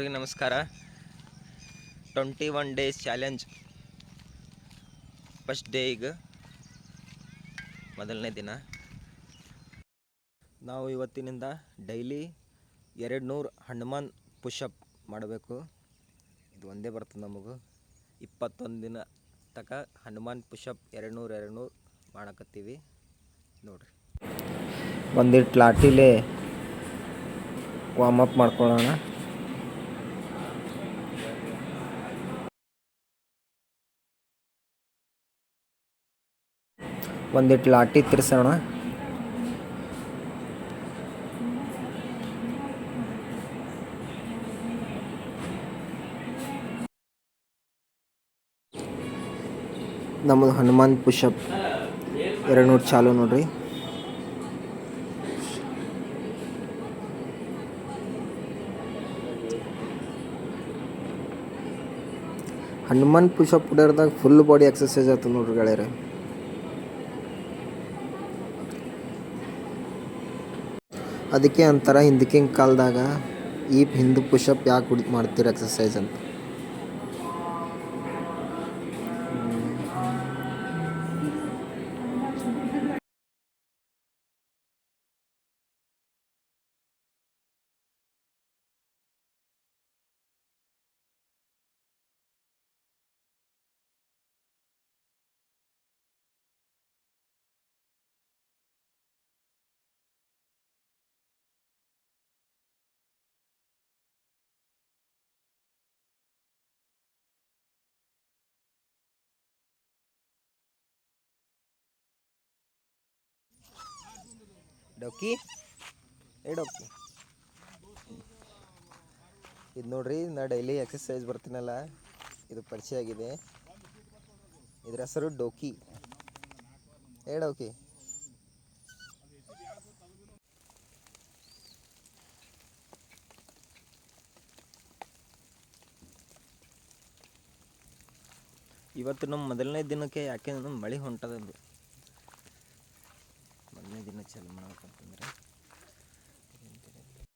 ಎಲ್ರಿಗೂ ನಮಸ್ಕಾರ. Twenty one days challenge first day ಈಗ. ಮೊದಲನೇ ದಿನ. ನಾವು ಇವತ್ತಿನಿಂದ ಡೈಲಿ ಎರಡು ನೂರು ಹನುಮಾನ್ ಪುಷಪ್ ಮಾಡಬೇಕು. ಇದು ಒಂದೇ ಬರ್ತದೆ ನಮಗೂ. ಇಪ್ಪತ್ತೊಂದು ದಿನ ತಕ ಹನುಮಾನ್ ಪುಷಪ್ ಎರಡು ನೂರು ಎರಡು ನೂರು ಮಾಡಕತ್ತೀವಿ. ನೋಡಿರಿ. ಒಂದಿಟ್ಟು ಲಾಟಿಲೇ ವಾರ್ಮ್ ಅಪ್ ಮಾಡ್ಕೊಳ್ಳೋಣ. ಒಂದಿಟ್ಟು ಲಾಟಿ ತಿರ್ಸೋಣ. ನಮ್ಮದು ಹನುಮಾನ್ ಪುಷಪ್ ಎರಡು ನೂರು ಚಾಲು ನೋಡ್ರಿ. ಹನುಮಾನ್ ಪುಷಪ್ ಹೊಡೆಯೋದಾಗ ಫುಲ್ ಬಾಡಿ ಎಕ್ಸಸೈಸ್ ಆಯ್ತು ನೋಡ್ರಿ ಗೆಳೆಯರೆ. ಅದಕ್ಕೆ ಅಂತಾರ ಹಿಂದಕ್ಕಿನ ಕಾಲದಾಗ ಈ ಹಿಂದೂ ಪುಷಪ್ ಯಾಕೆ ಹುಡಿ ಮಾಡ್ತೀರ ಅಂತ. ಡೊಕ್ಕಿ ಏ ಡೊಕ್ಕಿ ಇದು ನೋಡ್ರಿ, ನಾ ಡೈಲಿ ಎಕ್ಸಸೈಸ್ ಬರ್ತೀನಲ್ಲ, ಇದು ಪರಿಚಯ ಆಗಿದೆ. ಇದ್ರ ಹೆಸರು ಡೋಕಿ. ಏ, ಡೋಕಿ. ಇವತ್ತು ನಮ್ಮ ಮೊದಲನೇ ದಿನಕ್ಕೆ ಯಾಕೆ ಮಳೆ ಹೊಂಟದಂದು ಮೊದಲನೇ ದಿನ ಚಾಲು ಮಾಡ್ಬೇಕಂತಂದ್ರೆ